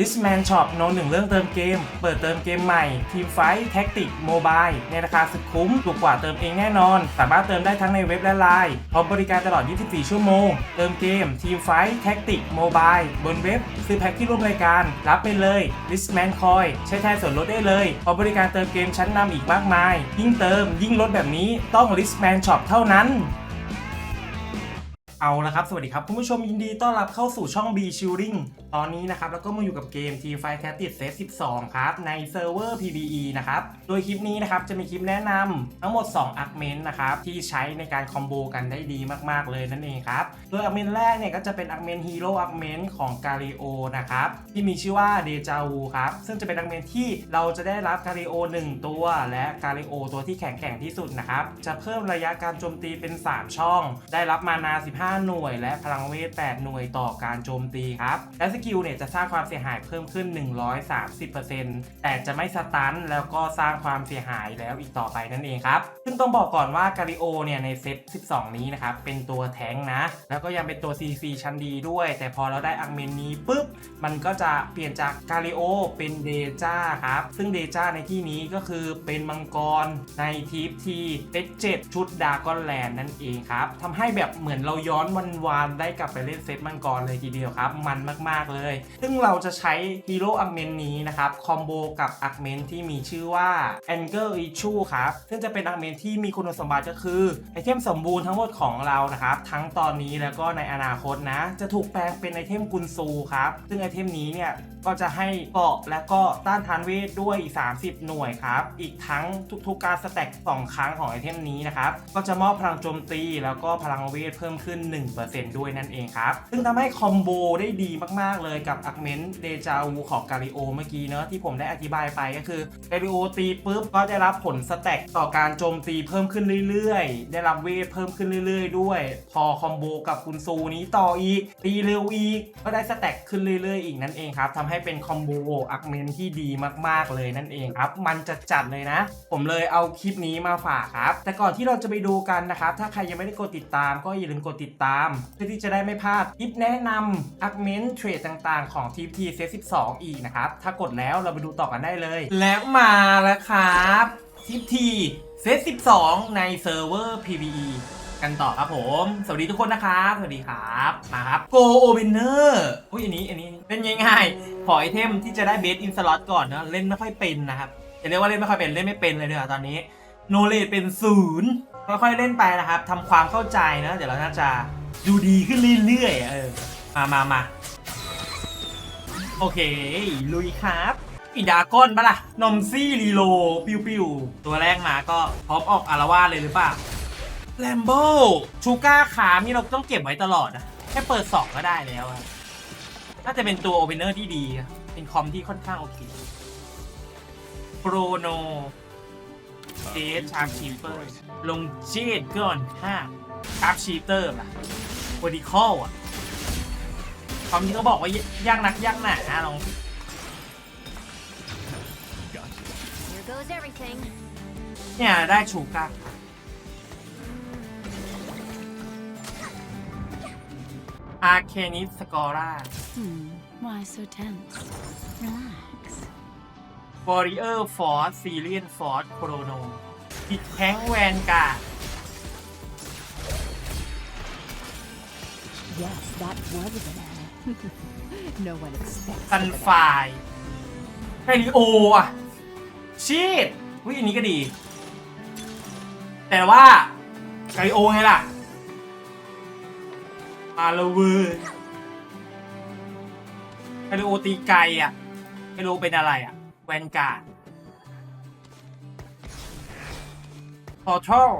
l i s t Man Shop โนหนึ่งเรื่องเติมเกม เปิดเติมเกมใหม่ ทีมไฟท์แท็กติกโมบายในราคาสุดคุ้ม ถูกกว่าเติมเองแน่นอน สามารถเติมได้ทั้งในเว็บและไลน์พร้อมบริการตลอด 24 ชั่วโมง เติมเกม ทีมไฟท์แท็กติกโมบายบนเว็บ ซื้อแพ็คที่ร่วมรายการ รับไปเลย l i s t Man Coin ใช้แทนส่วนลดได้เลยพร้อมบริการเติมเกมชั้นนำอีกมากมาย ยิ่งเติมยิ่งลดแบบนี้ต้อง l i s t Man Shop เท่านั้น เอาละครับ สวัสดีครับ คุณผู้ชมยินดีต้อนรับเข้าสู่ช่อง B Shielding ตอนนี้นะครับ แล้วก็มาอยู่กับเกม Team Fight Tactics Set 12 ครับ ในเซิร์ฟเวอร์ PVE นะครับ โดยคลิปนี้นะครับ จะมีคลิปแนะนำทั้งหมด 2 อักเมนนะครับ ที่ใช้ในการคอมโบกันได้ดีมาก ๆ เลยนั่นเองครับ โดยอักเมนแรกเนี่ย ก็จะเป็นอักเมนฮีโร่อักเมนของกา l ิโอนะครับ ที่มีชื่อว่าเดจาวูครับ ซึ่งจะเป็นอักเมนที่เราจะได้รับกา l ิโอ 1 ตัว และกา l ิโอตัวที่แข็งแกร่งที่สุดนะครับจะเพิ่มระยะการโจมตีเป็น 3 ช่อง ได้รับมานา 15หน่วย และพลังเวท 8 หน่วยต่อการโจมตีครับ และสกิลเนี่ยจะสร้างความเสียหายเพิ่มขึ้น 130%แต่จะไม่สตันแล้วก็สร้างความเสียหายแล้วอีกต่อไปนั่นเองครับ ซึ่งต้องบอกก่อนว่ากา l ิโอเนี่ยในเซต 12 นี้นะครับ เป็นตัวแท้งนะ แล้วก็ยังเป็นตัว CC ชั้นดีด้วย แต่พอเราได้อังเมนนี้ปุ๊บ มันก็จะเปลี่ยนจากกา l ิโอเป็นเดจ้าครับ ซึ่งเดจ้าในที่นี้ก็คือเป็นมังกรในทีปทีเซต7ชุดดากอนแลนด์นั่นเองครับทำให้แบบเหมือนเราย้อนวันวานๆได้กลับไปเล่นเซตมังกรเลยทีเดียวครับ มันมากๆเลย ซึ่งเราจะใช้ฮีโร่อักเมนนี้นะครับคอมโบกับอักเมนที่มีชื่อว่า Anger Issue ครับ ซึ่งจะเป็นอักเมนที่มีคุณสมบัติก็คือไอเทมสมบูรณ์ทั้งหมดของเรานะครับ ทั้งตอนนี้แล้วก็ในอนาคตนะ จะถูกแปลงเป็นไอเทมกุนซูครับ ซึ่งไอเทมนี้เนี่ยก็จะให้เกาะและก็ต้านทานเวทด้วยอีก30 หน่วยครับ อีกทั้งทุกๆการสแต็ก2ครั้งของไอเทมนี้นะครับ ก็จะมอบพลังโจมตีแล้วก็พลังเวทเพิ่มขึ้น1%ด้วยนั่นเองครับ ซึ่งทำให้คอมโบได้ดีมากๆเลยกับอักเมนเดจาวูของกา l ิโอเมื่อกี้เนอะที่ผมได้อธิบายไปก็คือกา l ิโอตีปุ๊บก็ได้รับผลสแต็กต่อการโจมตีเพิ่มขึ้นเรื่อยๆ ได้รับเวทเพิ่มขึ้นเรื่อยๆ ด้วย พอคอมโบกับคุณซูนี้ต่ออีก ตีเร็วอีก ก็ได้สแต็กขึ้นเรื่อยๆ อีกนั่นเองครับทำให้เป็นคอมโบอักเมนที่ดีมากๆเลยนั่นเองครับมันจะจัดเลยนะ ผมเลยเอาคลิปนี้มาฝากครับ แต่ก่อนที่เราจะไปดูกันนะครับถ้าใครยังไม่ได้กดติดตามก็อย่าลืมกดติดตาม เพื่อที่จะได้ไม่พลาดคลิปแนะนำอักเมนเทรดต่างๆ ของทีมทีเซ12 อีกนะครับ ถ้ากดแล้วเราไปดูต่อกันได้เลย แล้วมาแล้วครับทีมทีเซ12 ในเซิร์ฟเวอร์ PVE กันต่อครับผม สวัสดีทุกคนนะครับ สวัสดีครับ มาครับ Go Opener อุ้ยอันนี้ อันนี้เล่นง่ายๆ ขอไอเทมที่จะได้เบสอินสล็อตก่อนนะ เล่นไม่ค่อยเป็นนะครับ จะเรียกว่าเล่นไม่ค่อยเป็น เล่นไม่เป็นเลยเนีกว่ยตอนนี้ โนเลดเป็นศูนย์ ค่อยๆเล่นไปนะครับทำความเข้าใจนะเดี๋ยวเราน่าจะดูดีขึ้นเรื่อยๆเออมามามาโอเค ลุยครับอีดากอนปะล่ะ นมซี่รีโล ปิวปิวตัวแรกมาก็พร้อมออกอารวาสเลยหรือเปล่าแลมโบชูก้าขานี่เราต้องเก็บไว้ตลอดนะแค่เปิด2ก็ได้แล้วน่าจะเป็นตัวโอเปนเนอร์ที่ดี เป็นคอมที่ค่อนข้างโอเคโปรโน เจสชาร์ปชีเปอร์ลงเจดก่อนห้าชาร์ปชีเตอร์ป่ะวอร์ดิคอลอะคอมที่เขาบอกว่ายากนักยากหนาลอง Here goes everything. เนี่ยได้ชูก้าอาร์เคนิสสกอร่า Hmm, why so tense? Relax. วอริเออร์ฟอร์ซีเรียนฟอร์โครโนอีกแข้งแวนการ์ด Yes, that was a banana. no one expects ซัน a ไฟ banana. ไคริโออะชีดวิอันนี้ก็ดี แต่ว่าไคริโอไงล่ะ มาและเวอร์ไคริโอตีไกลอะไคริโอเป็นอะไรอะ แวนการ์ดพอทัล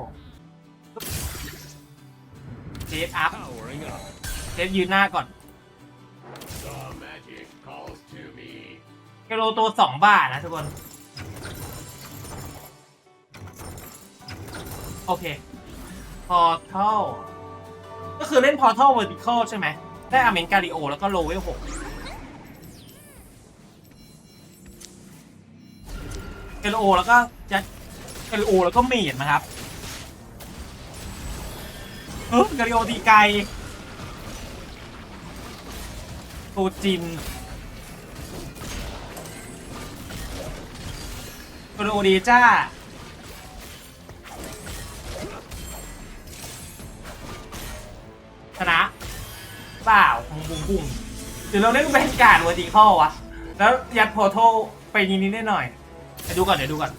เจฟอัพเจฟยืนหน้าก่อน The magic calls to me. ไคริโอตัวสองบาทนะทุกคน โอเค พอทัลก็คือเล่นพอทัลเวอร์ติคอลใช่ไหม ได้อเมนการิโอ แล้วก็โลเวลหก ลโอแล้วก็จะเอลโอแล้วก็เมดนะครับเออกาลิโอตีไกโตจินกาลิโอดีจ้าชนะเปล่าของบุ้งบุ้งหรือเราเล่นแบนการ์ดวัติเข้อวะ แล้วยัดโพโทไปนิดนิดหน่อย ดี๋ยวดูก่อนเดี๋ยวดูก่อน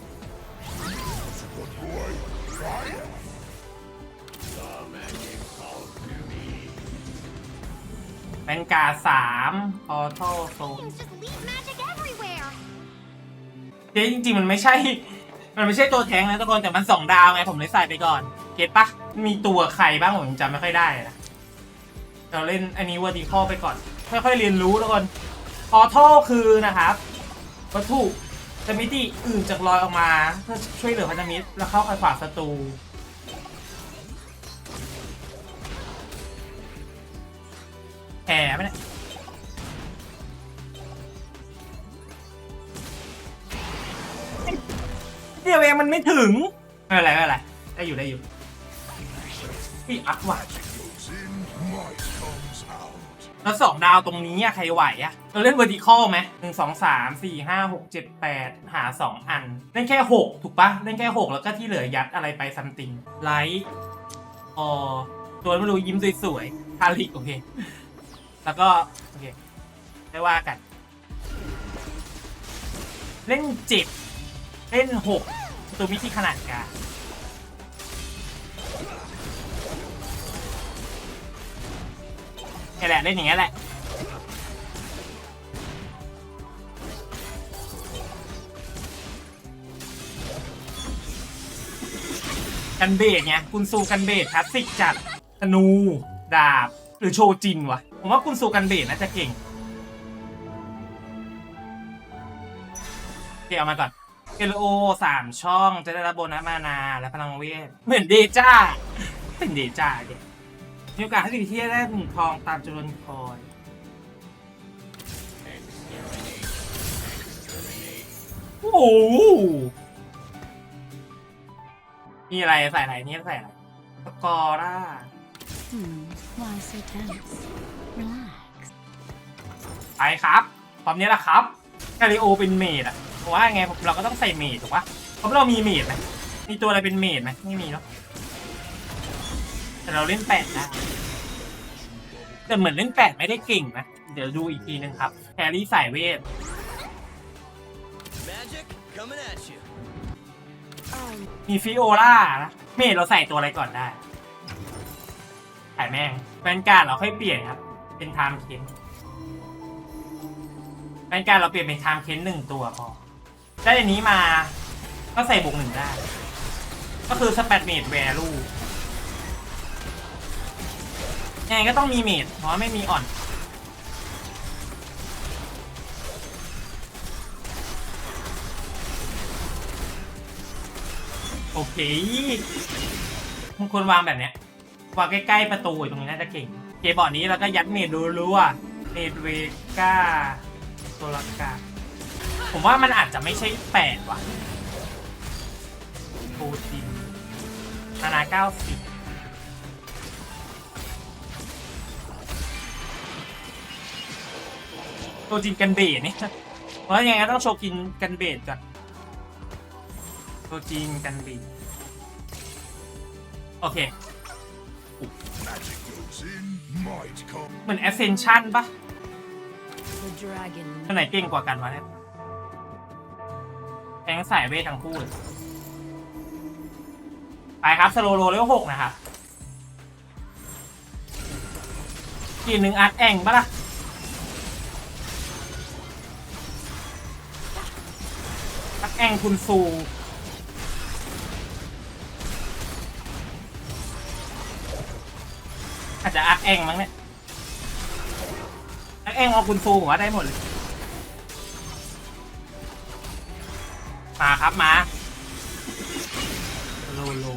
แบงการ์ดสามพอโทโซ Things just leave magic everywhere. เจ๊จริงๆ มันไม่ใช่ มันไม่ใช่ตัวแทงนะทุกคน แต่มันสองดาวไง ผมเลยใส่ไปก่อน เก็ตปะมีตัวใครบ้างผมจำไม่ค่อยได้นะเราเล่นอันนี้วอร์ติคอลไปก่อน ค่อยๆเรียนรู้ทุกคนออโทคือนะครับวัตถุ จะมิติอื่นจากลอยออกมา เพื่อช่วยเหลือพันธมิตรแล้วเข้าขัดขวางศัตรูแผลไหมเนี่ยเดียวเองมันไม่ถึง ไม่เป็นไรไม่เป็นไรได้อยู่ได้อยู่พี่อัพว่ะแล้วสองดาวตรงนี้อะใครไหวอะ เราเล่น vertical ไหมหนึ่งสองสามสี่ห้าหกเจ็ดแปดหาสองอัน เล่นแค่หกถูกปะเล่นแค่หกแล้วก็ที่เหลือยัดอะไรไปซัมติงไลท์ออตัวไม่รู้ยิ้มสวยๆทาริกโอเค แล้วก็ โอเคไม่ว่ากัน เล่นเจ็ดเล่นหกตัวมิติขนาดกลางนี่แหละ เล่นอย่างนี้ยแหละ กันเบสไงคุณซูกันเบสคลาสสิกจัดธนู ดาบ หรือโชจินวะผมว่าคุณซูกันเบสน่าจะเก่งโอเคเอามาก่อนเอลโอสามช่องจะได้รับโบนัสมานาและพลังเวทเหมือนเดจ้า เป็นเดจ้าเด็กมีโอกาสให้ดีที่จะได้หนึ่งทองตามจำนวนคอยโอ้ มีอะไรใส่อะไรนี่ใส่อะไรสกอร่า Hmm. Why so tense? Relax. ไปครับความนี้แหละครับกาลิโอเป็นเมดอะผมว่าไงเราก็ต้องใส่เมดถูกปะเพราะเรามีเมดไหมมีตัวอะไรเป็นเมดไหมไม่มีเนาะแต่เราเล่นแปดนะแต่เหมือนเล่นแปดไม่ได้เก่งนะเดี๋ยวดูอีกทีนึงครับแฮร์รี่สายเวท Magic coming at you. มีฟิโอล่านะเมดเราใส่ตัวอะไรก่อนได้ขายแม่งแฟนการเราค่อยเปลี่ยนครับ เป็นไทม์เค้นแฟนการเราเปลี่ยนเป็นไทม์เค้นหนึ่งตัวพอได้อันนี้มาก็ใส่บวกหนึ่งได้ ก็คือสเปดเมดแวลูยังไงก็ต้องมีเมดเพราะไม่มีอ่อน โอเคมันควรวางแบบเนี้ยวางใกล้ๆประตูตรงนี้น่าจะเก่งเกมบอร์ดนี้แล้วก็ยัดเมดูรัวเมดเวก้าโซลากาผมว่ามันอาจจะไม่ใช่แปดว่ะโปรตีนนานาเก้าสิบตัวจริงกันเบสนี่เพราะยังไงก็ต้องโชว์กินกันเบสก่อน ตัวจริงกันเบสโอเค Magic goes in, might come. เหมือน Ascension ปะ The dragon อันไหนเก่งกว่ากันวะเนี่ยแทงสายเวททั้งคู่เลยไปครับ สโลโลเลเวลหกนะครับกีหนึ่งอัดแองปะล่ะ อัดแองคุณซู อาจจะอัดแองมั้งเนี่ยอัดแองเอาคุณซูผมว่าได้หมดเลยมาครับมาโลโล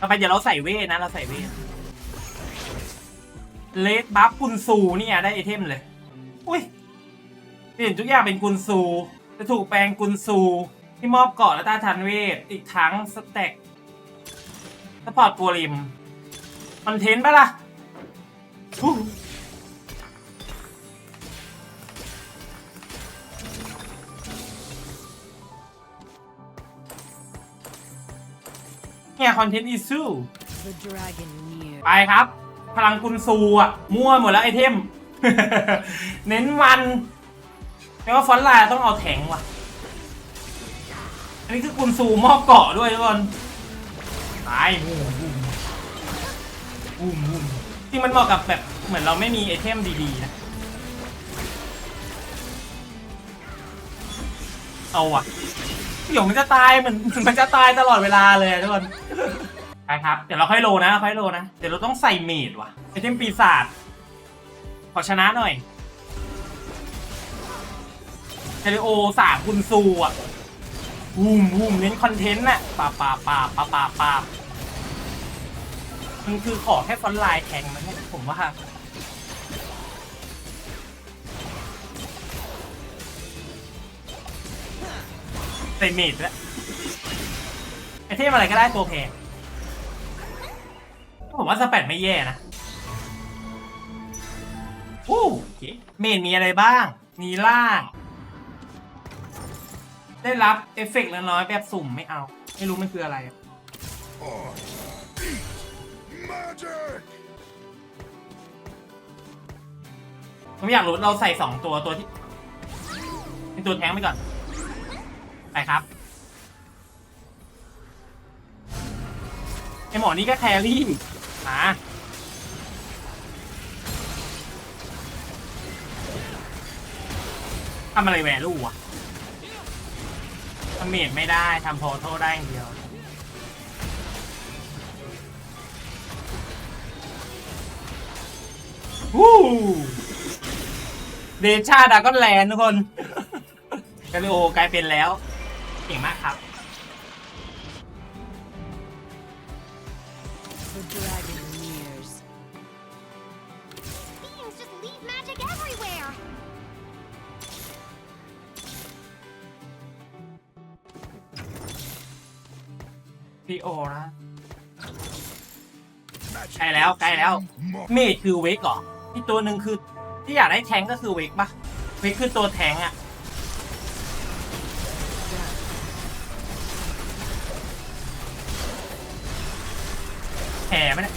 ต่อไปเดี๋ยวเราใส่เวทนะ เราใส่เวทเลดบัฟกุนซูเนี่ยได้ไอเทมเลย อุ้ยเปลี่ยนทุกอย่างเป็นกุนซูจะถูกแปลงกุนซูที่มอบเกาะและต้านทานเวท อีกทั้งสแต็กสปอร์ตโกลิม คอนเทนต์ปะล่ะเนี่ยคอนเทนต์อีซูไปครับ พลังกุนซูอะ มั่วหมดแล้วไอเทม เน้นวันแล้วฟอนไลน์ต้องเอาแทงว่ะ อันนี้คือกุนซูมอบเกาะด้วยทุกคนตาย บูมบูมบูมบูมจริงมันเหมาะกับแบบเหมือนเราไม่มีไอเทมดีๆนะ เอาว่ะเดี๋ยวมันจะตายเหมือนมันจะตายตลอดเวลาเลยอะทุกคนไปครับ เดี๋ยวเราค่อยโลนะค่อยโลนะ เดี๋ยวเราต้องใส่เมดว่ะไอเทมปีศาจขอชนะหน่อยเทเลโอสามคุณซูอะบูมบูมเน้นคอนเทนต์น่ะปาปาปาปาปาปา มันคือขอแค่ฟอนต์ไลน์แทงมันเนี่ยผมว่า ใส่เมดแล้วไอเทมอะไรก็ได้ตัวแพงผมว่าสแปดไม่แย่นะโอ้โอเคเมนมีอะไรบ้าง มีล่าง ได้รับเอฟเฟกต์ละน้อยแบบสุ่มไม่เอา ไม่รู้มันคืออะไร Oh. Magic! ผมอยากรู้เราใส่สองตัวตัวที่เป็นตัวแทงไปก่อน ไปครับไอหมอนี่ก็แครี่มาทำอะไรแวลูอะทำเมดไม่ได้ทำโทโทได้อย่างเดียว วู้เดชาดากอนแลนด์ทุกคนกาลิโอกลายเป็นแล้ว เก่งมากครับ The dragon nears. Beings just leave magic everywhere. พี่โอนะ Magic ใกล้แล้วใกล้แล้ว Mo- เมดคือเวกเหรอ ที่ตัวหนึ่งคือที่อยากได้แทงก็คือเวกปะเวกคือตัวแทงอะแผลไหมเนี่ย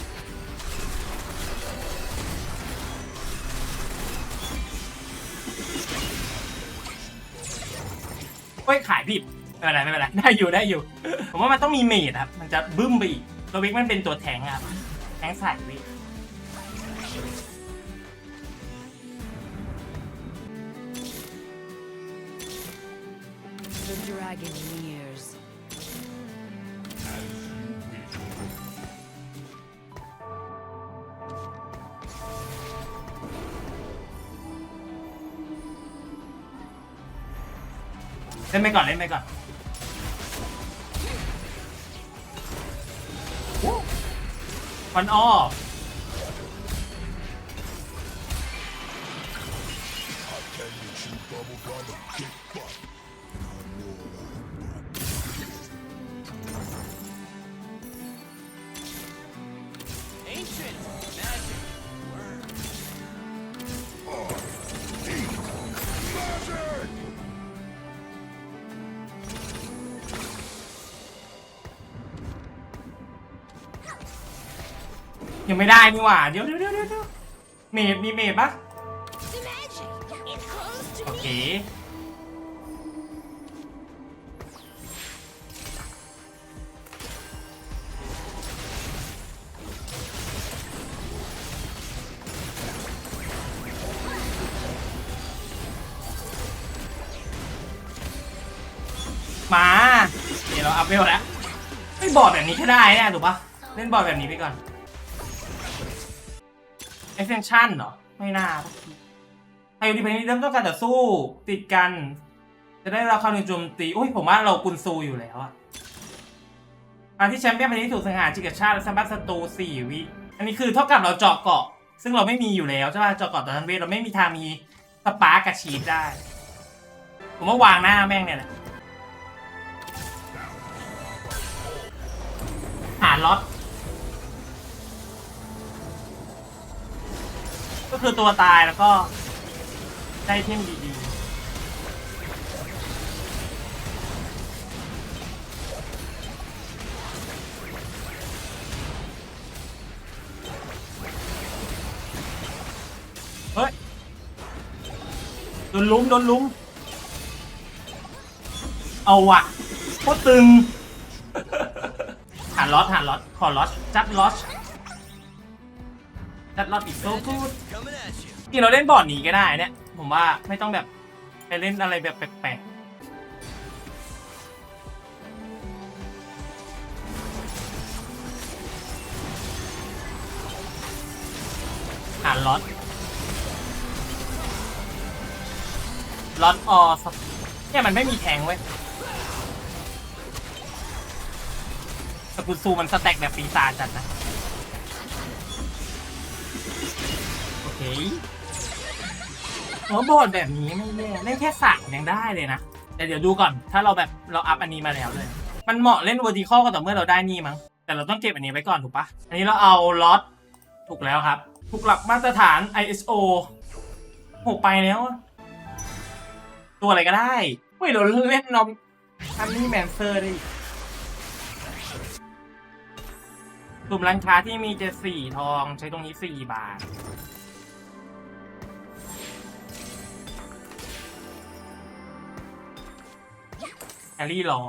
เฮ้ยขายผิดไม่เป็นไรไม่เป็นไรได้อยู่ได้อยู่ ผมว่ามันต้องมีเมดครับ มันจะบึ้มไปอีกตัวเวกมันเป็นตัวแทงอะแทงสายเวก ฟันอ้อ ยังไม่ได้นี่หว่า เดี๋ยวเดี๋ยวเดี๋ยวเดี๋ยวเมดมีเมดปะโอเคมาเดี๋ยวเราอัพเวลแล้วไม่บอร์ดแบบนี้ก็ได้แน่ถูกปะเล่นบอร์ดแบบนี้ไปก่อน extension เหรอ ไม่น่าไฮยูดีเพนี้เริ่มต้องการต่อสู้ติดกัน จะได้รับคามนิยมโจมตีโอ้ยผมว่าเรากุนซูอยู่แล้วอะการที่แชมเปี้ยนพันนี้ถูกสังหารจิกชาติและสมบัติศัตรูสี่วิ อันนี้คือเท่ากับเราเจาะเกาะ ซึ่งเราไม่มีอยู่แล้วใช่ป่ะเจาะเกาะต่อทันเวทเราไม่มีทางมีสปาร์กกับชีฟได้ ผมว่าวางหน้าแม่งเนี่ยแหละหาล็อต ก็คือตัวตายแล้วก็ได้เท่มดีๆเฮ้ยโดนลุ้มโดนลุ้ม เอาวะโคตรตึงฐานล็อตฐานล็อตขอล็อตจับล็อต จัดล็อตอีกโซกูด Coming at you. จริงเราเล่นบอร์ดนี้ก็ได้เนี่ย ผมว่าไม่ต้องแบบไปเล่นอะไรแบบแปลกๆหาล็อตล็อตออสเนี่ยมันไม่มีแทงเว้ยสกุลซูมันสแต็กแบบปีศาจจัดนะ โอเคอ๋อบอดแบบนี้ไม่แย่เล่นแค่สามยังได้เลยนะ แต่เดี๋ยวดูก่อน ถ้าเราแบบเราอัพอันนี้มาแล้วเลย มันเหมาะเล่น vertical ก็ต่อเมื่อเราได้นี่มั้ง แต่เราต้องเก็บอันนี้ไว้ก่อนถูกปะ อันนี้เราเอาล็อตถูกแล้วครับ ถูกหลักมาตรฐาน ISO หกไปแล้วอะตัวอะไรก็ได้เฮ้ยเราเล่นนอมทันนี่แมนเซอร์ได้อีกกลุ่มร้านค้าที่มีเจดสี่ทองใช้ตรงนี้สี่บาท แฮร์รี่รอ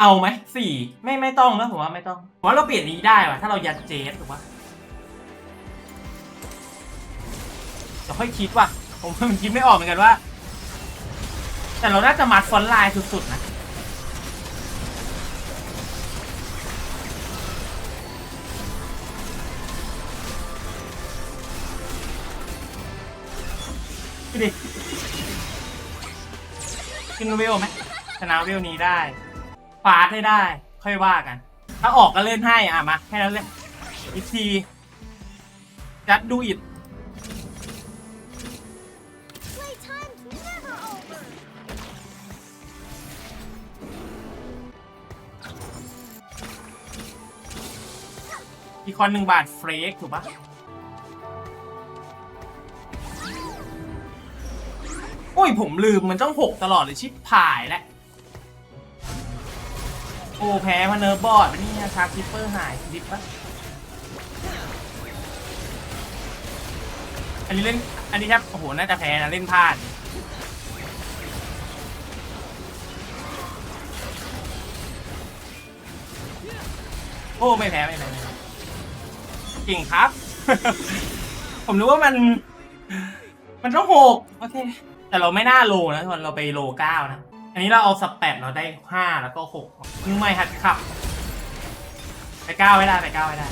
เอาไหมสี่ไม่ไม่ต้องนะผมว่าไม่ต้องผมว่าเราเปลี่ยนนี้ได้ว่ะถ้าเรายัดเจสถูกปะเดี๋ยวค่อยคิดว่ะผมผมคิดไม่ออกเหมือนกันว่า แต่เราน่าจะมัดฟอนไลน์สุดๆนะดูดิ ขึ้นเวลไหมชนะเวลนี้ได้ฟาดให้ได้ ค่อยว่ากัน ถ้าออกก็เล่นให้อะมาแค่นั้นเลยอีกทีจัดดูอิดอีกคนหนึ่งบาทเฟรกถูกปะ โอ้ยผมลืมมันต้องหกตลอดเลยชิบผายแล้วโอ้แพ้มาเนอร์บอร์ดไปนี่ชาร์คิปเปอร์หายดิบปะอันนี้เล่นอันนี้ครับโอ้โหน่าจะแพ้นะเล่นพลาดโอ้ไม่แพ้ไม่แพ้ไม่แพ้เก่งครับ ผมรู้ว่ามัน มันต้องหกโอเค แต่เราไม่น่าโลนะทุกคนเราไปโลเก้านะ อันนี้เราเอาสแปดเราได้ห้าแล้วก็หกมือไม่หัดขับ ไปเก้าไม่ได้ไปเก้าไม่ได้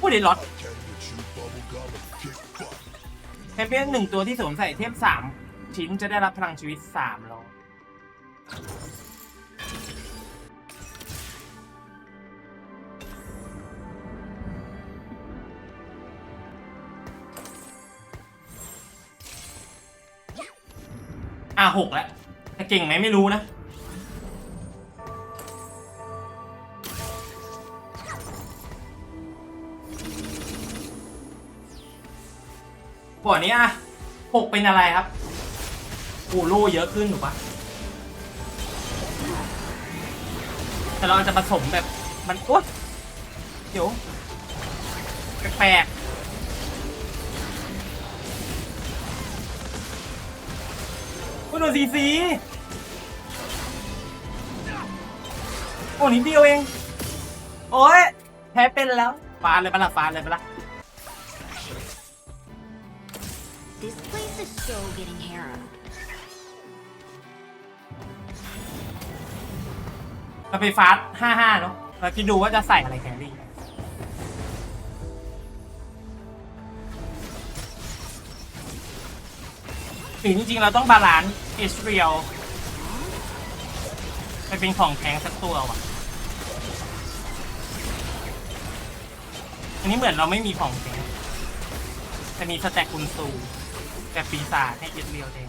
พูดได้ล็อต I can get you bubble gum and kick butt. แชมเปี้ยนหนึ่งตัวที่สวมใส่เทพสามชิ้นจะได้รับพลังชีวิตสามร้อย อะหกแล้วแต่เก่งไหมไม่รู้นะ บ่อนี้อะหกเป็นอะไรครับอ้โล่เยอะขึ้นถูกปะแต่เราจจะผสมแบบมันโอ๊ยเดี๋ยวแปลกๆ โอ้ยโดนซีซีโอ้นิดเดียวเอง โอ้ยแพ้เป็นแล้วฟาดเลยปะล่ะฟาดเลยปะล่ะ This place is so getting harrowed. เราไปฟาสห้าห้าเนาะเราคิดดูว่าจะใส่อะไรแครี่หรือจริงๆ เราต้องบาลานซ์ เอชเรียลไปเป็นของแทงสักตัวว่ะ อันนี้เหมือนเราไม่มีของแทงจะมีสแต็กกุนซูแบบปีศาจให้เอชเรียลแทน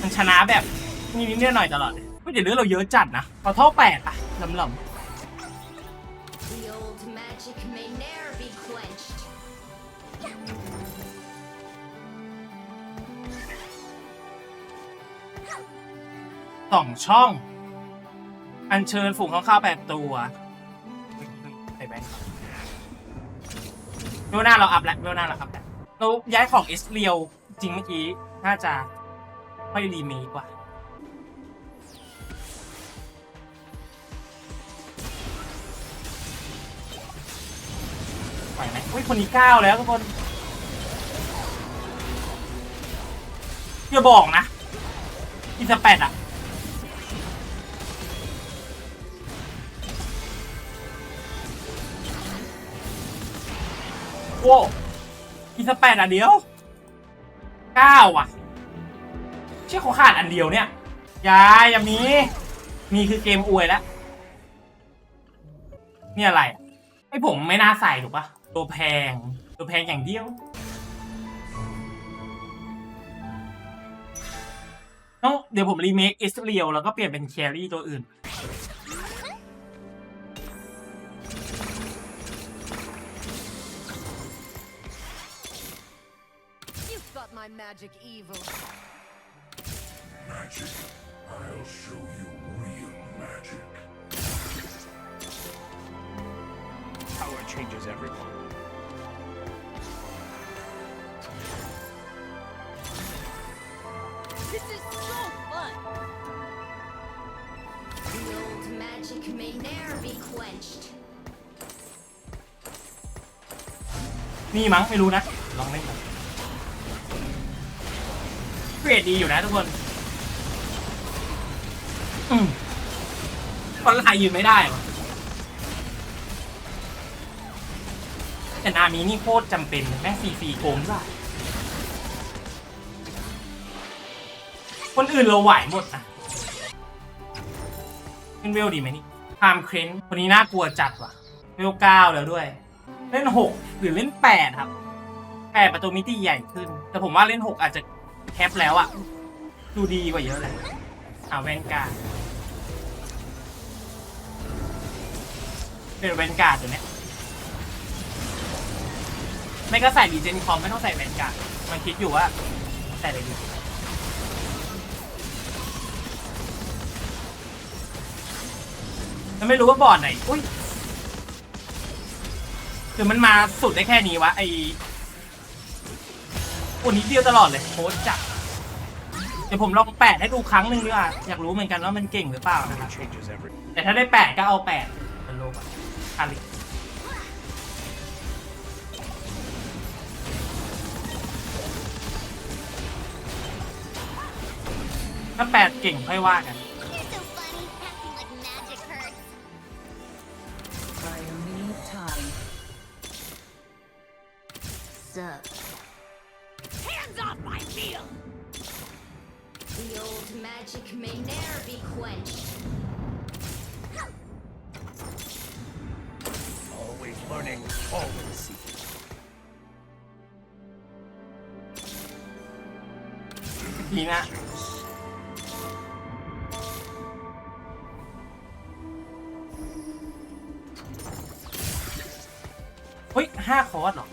มันชนะแบบมีนิดๆหน่อยตลอดเลยเดี๋ยวเรื่องเราเยอะจัดนะพอเท่าแปดอะลำล The สองช่อง อัญเชิญฝูงข้างข้าวแปดตัวใส่แบงค์เวลหน้าเราอัพแล้วเวลหน้าเราอัพแล้วเราย้ายของเอสเรียลจริงเมื่อกี้ น่าจะค่อยรีเมคกว่าไหวไหมอุ้ยคนนี้เก้าแล้วทุกคนอย่าบอกนะอีสแปดอะ อีสแปดอันเดียวเก้าอะ เชื่อเขาขาดอันเดียวเนี่ยยาอย่ามีมีคือเกมอวยแล้วนี่อะไรไอผมไม่น่าใส่ถูกปะตัวแพง ตัวแพงอย่างเดียว ต้องเดี๋ยวผมรีเมคอิสเรียลแล้วก็เปลี่ยนเป็นแครี่ตัวอื่น You've got my magic evil. Magic. I'll show you real magic. Power changes everyone. This is so fun. The old magic may ne'er be quenched. นี่มั้งไม่รู้นะ ลองเล่นกัน เกรดดีอยู่นะทุกคนอืมตอนไลน์ยืนไม่ได้วะแต่นามีนี่โคตรจำเป็นแม่งฟรีโกงด้วยคนอื่นเราไหวหมดนะเป็นเวลดีไหมนี่พามเครนคนนี้น่ากลัวจัดว่ะ เวลเก้าแล้วด้วย เล่นหกหรือเล่นแปดครับแปดประตูมิติใหญ่ขึ้น แต่ผมว่าเล่นหกอาจจะ แคปแล้วอะดูดีกว่าเยอะเลยอ่าแวนการ์ดเป็นแวนการ์ดตัวเนี้ยไม่ก็ใส่ดีเจนคอมไม่ต้องใส่แวนการ์ดมันคิดอยู่ว่าใส่อะไรดีมันไม่รู้ว่าบอร์ดไหน อุ้ย คือมันมาสุดได้แค่นี้วะไอ โอ้นิดเดียวตลอดเลยโคตรจัดเดี๋ยวผมลองแปะให้ดูครั้งหนึ่งดีกว่าอยากรู้เหมือนกันว่ามันเก่งหรือเปล่านะครับแต่ถ้าได้แปดก็เอาแปดเป็นโลกอะคาลิถ้าแปดเก่งค่อยว่ากัน You're magic may ne'er be quenched. Always learning, always seeking. ทีนะเฮ้ยห้าคอร์สเหรอ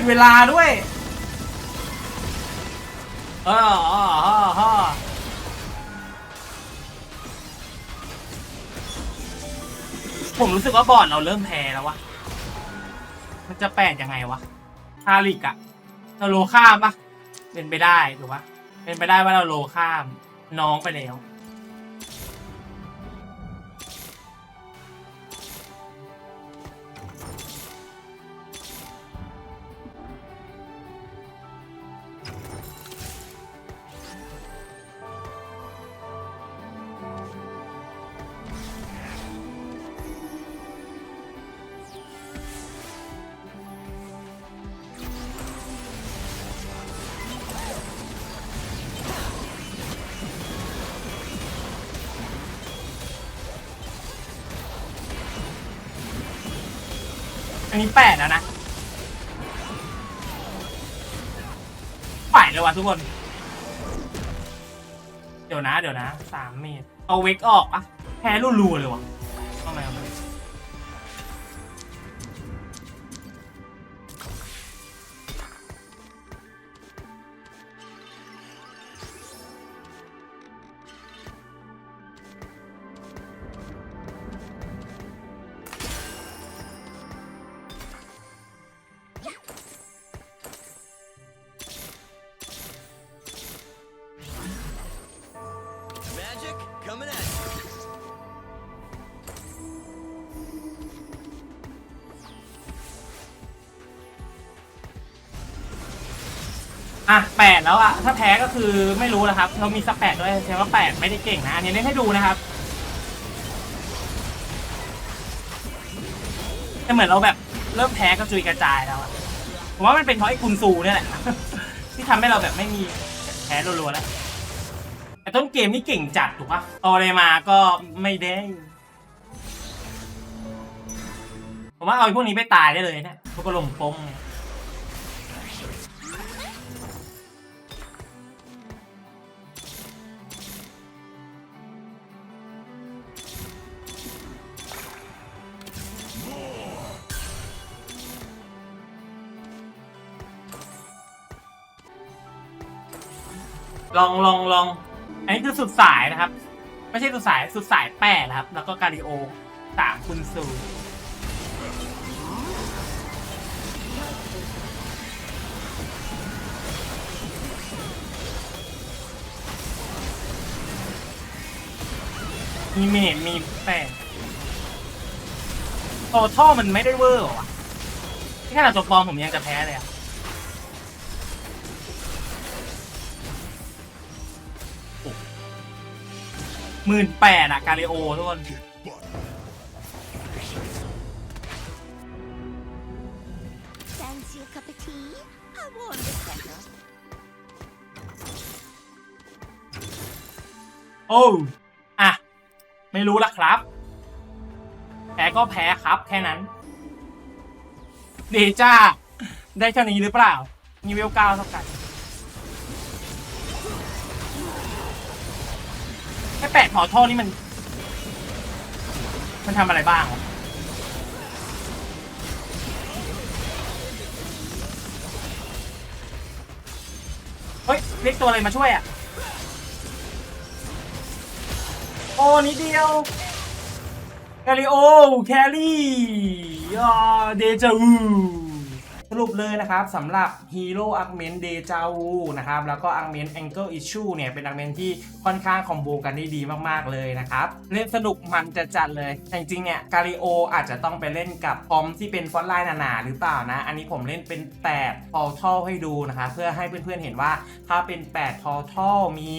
ดเวลาด้วยเออเออเออเออผมรู้สึกว่าบอร์ดเราเริ่มแพ้แล้ววะ มันจะแปลกยังไงวะฮาริกอะเราโลข้ามปะเป็นไปได้ถูกปะเป็นไปได้ว่าเราโลข้ามน้องไปแล้ว ปดแล้วนะฝ่ายเลยวะทุกคน เดี๋ยวนะ เดี๋ยวนะสามเมตรเอาเวกออกอะแพ้รัวๆเลยว่ะ อะแปดแล้วอะถ้าแพ้ก็คือไม่รู้แล้วครับเรามีสักแปดด้วยแสดงว่าแปดไม่ได้เก่งนะอันนี้เล่นให้ดูนะครับแต่เหมือนเราแบบเริ่มแพ้ก็จุยกระจายแล้วอะผมว่ามันเป็นเพราะไอ้กุนซูเนี่ยแหละ ที่ทำให้เราแบบไม่มีแพ้รัวๆแล้วแต่ต้นเกมนี่เก่งจัดถูกปะเอาอะไรมาก็ไม่ได้ผมว่าเอาพวกนี้ไปตายได้เลยเนี่ยพวกกระลมปงเนี่ย ลองลองลอง อันนี้คือสุดสายนะครับ ไม่ใช่สุดสายสุดสายแปดนะครับ แล้วก็การิโอสามคุณซูมีเมดมีแปดโอ้ท่อมันไม่ได้เวอร์หรอวะที่ขนาดตัวปลอมผมยังจะแพ้เลยอะ หมื่นแปดอะกาลิโอทุกคน Fancy a cup of tea? I warm the kettle. โอ้อะไม่รู้ละครับ แพ้ก็แพ้ครับแค่นั้น เดจ้า ได้เท่านี้หรือเปล่า มีเวลเก้าเท่ากัน แค่แปดหอท่อนี่มัน มันทำอะไรบ้างวะเฮ้ยเรียกตัวอะไรมาช่วยอะ โอ้นิดเดียวแคริโอแคลรี่อ่าเดจาวู สรุปเลยนะครับสำหรับฮีโร่อักเมนเดจาวูนะครับแล้วก็อักเมนแองเกิลอิชชูเนี่ยเป็นอักเมนที่ค่อนข้างคอมโบกันได้ดีมากๆเลยนะครับ เล่นสนุกมันจะจัดเลยแต่จริงๆเนี่ยการิโออาจจะต้องไปเล่นกับพอมที่เป็นฟอนต์ไลน์หนาๆหรือเปล่านะ อันนี้ผมเล่นเป็น8พอทัลให้ดูนะคะเพื่อให้เพื่อนๆเห็นว่าถ้าเป็น8พอทัลมี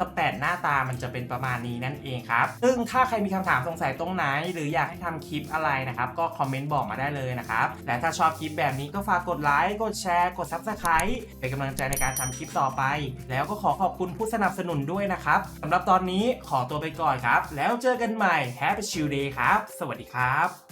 สแปดหน้าตามันจะเป็นประมาณนี้นั่นเองครับ ซึ่งถ้าใครมีคำถามสงสัยตรงไหน หรืออยากให้ทำคลิปอะไรนะครับ ก็คอมเมนต์บอกมาได้เลยนะครับ และถ้าชอบคลิปแบบนี้ก็ฝากกดไลค์ กดแชร์ กด Subscribe เป็นกำลังใจในการทำคลิปต่อไป แล้วก็ขอขอบคุณผู้สนับสนุนด้วยนะครับสำหรับตอนนี้ขอตัวไปก่อนครับ แล้วเจอกันใหม่ Happy Chill Day ครับ สวัสดีครับ